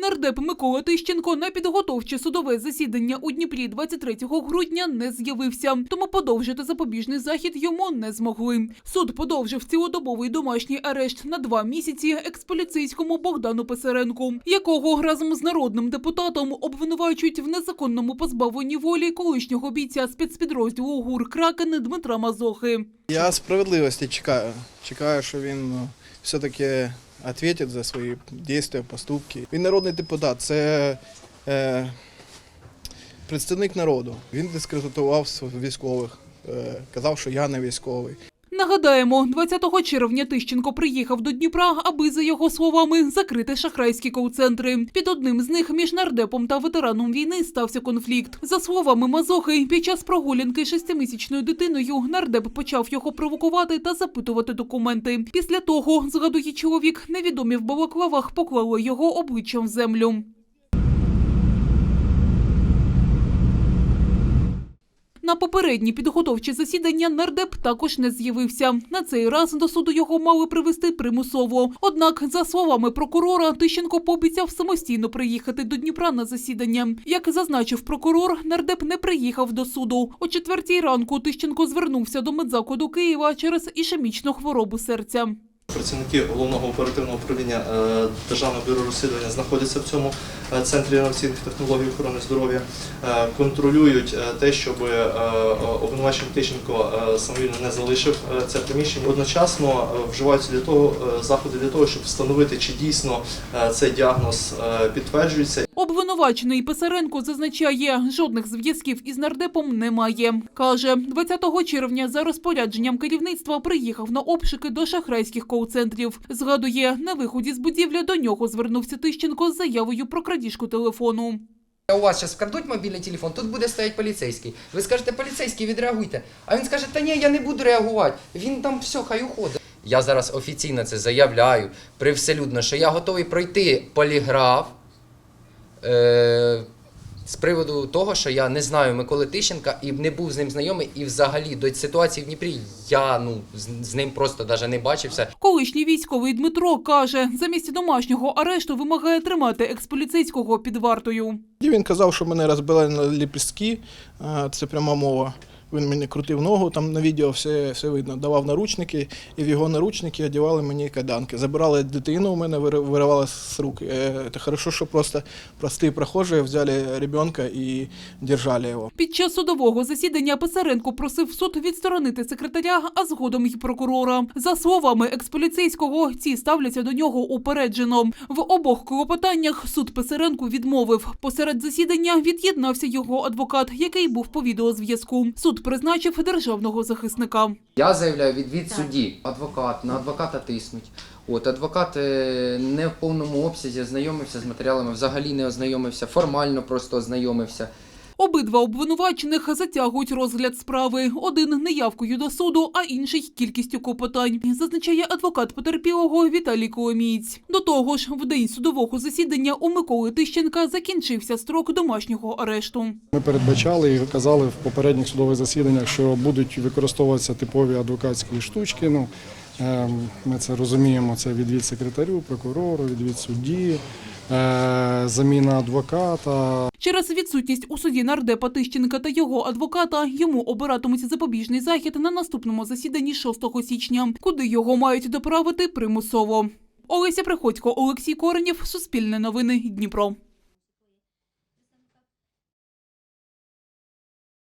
Нардеп Микола Тищенко на підготовче судове засідання у Дніпрі 23 грудня не з'явився, тому подовжити запобіжний захід йому не змогли. Суд подовжив цілодобовий домашній арешт на два місяці експоліцейському Богдану Писаренку, якого разом з народним депутатом обвинувачують в незаконному позбавленні волі колишнього бійця спецпідрозділу ГУР Кракен Дмитра Мазохи. Я справедливості чекаю. Чекаю, що він ну, все-таки відповідає за свої дії, поступки. Він народний депутат, це е, представник народу. Він дискредитував військових, е, казав, що я не військовий. Нагадаємо, 20 червня Тищенко приїхав до Дніпра, аби за його словами закрити шахрайські кол-центри. Під одним з них між нардепом та ветераном війни стався конфлікт. За словами Мазохи, під час прогулянки шестимісячною дитиною нардеп почав його провокувати та запитувати документи. Після того, згадує чоловік, невідомі в балаклавах поклали його обличчям в землю. На попередні підготовчі засідання нардеп також не з'явився. На цей раз до суду його мали привезти примусово. Однак, за словами прокурора, Тищенко пообіцяв самостійно приїхати до Дніпра на засідання. Як зазначив прокурор, нардеп не приїхав до суду. О четвертій ранку Тищенко звернувся до медзакладу Києва через ішемічну хворобу серця. Працівники головного оперативного управління е, Державного бюро розслідування знаходяться в цьому е, центрі інноваційних технологій охорони здоров'я, е, контролюють те, щоб обвинувачений Тищенко самовільно не залишив це приміщення. Одночасно вживаються для того заходи для того, щоб встановити, чи дійсно цей діагноз підтверджується. Обвинувачений Писаренко зазначає, жодних зв'язків із нардепом немає. Каже, 20 червня за розпорядженням керівництва приїхав на обшуки до шахрайських кол-центрів. Згадує, на виході з будівлі до нього звернувся Тищенко з заявою про крадіжку телефону. У вас зараз вкрадуть мобільний телефон, тут буде стояти поліцейський. Ви скажете, поліцейський, відреагуйте. А він скаже, та ні, я не буду реагувати. Він там все, хай уходить. Я зараз офіційно це заявляю, привселюдно, що я готовий пройти поліграф з приводу того, що я не знаю Миколи Тищенка і не був з ним знайомий, і взагалі до ситуації в Дніпрі я ну, з, з ним просто навіть не бачився. Колишній військовий Дмитро каже, замість домашнього арешту вимагає тримати експоліцейського під вартою. І він казав, що мене розбили на ліпістки, е, це пряма мова. Він мені крутив ногу, там на відео все, все видно. Давав наручники, і в його наручники одягали мені кайданки. Забирали дитину у мене, вири- виривали з рук. Е, Це хорошо, що просто прості прохожі взяли ребенка і держали його. Під час судового засідання Писаренко просив суд відсторонити секретаря, а згодом й прокурора. За словами експоліцейського, ці ставляться до нього упереджено. В обох клопотаннях суд Писаренку відмовив. Посеред засідання від'єднався його адвокат, який був по відеозв'язку. Суд призначив державного захисника. Я заявляю відвід судді. Адвокат, на адвоката тиснуть. От адвокат е, не в повному обсязі ознайомився з матеріалами, взагалі не ознайомився, формально просто ознайомився. Обидва обвинувачених затягують розгляд справи. Один неявкою до суду, а інший кількістю клопотань. Зазначає адвокат потерпілого Віталій Коломієць. До того ж, в день судового засідання у Миколи Тищенка закінчився строк домашнього арешту. Ми передбачали і казали в попередніх судових засіданнях, що будуть використовуватися типові адвокатські штучки. Ну, ем, ми це розуміємо. Це відвід секретарю, прокурору, відвід судді, е, заміна адвоката, Через відсутність у суді нардепа Тищенка та його адвоката йому обиратимуть запобіжний захід на наступному засіданні 6 січня, куди його мають доправити примусово. Олеся Приходько, Олексій Коренєв, Суспільне новини, Дніпро.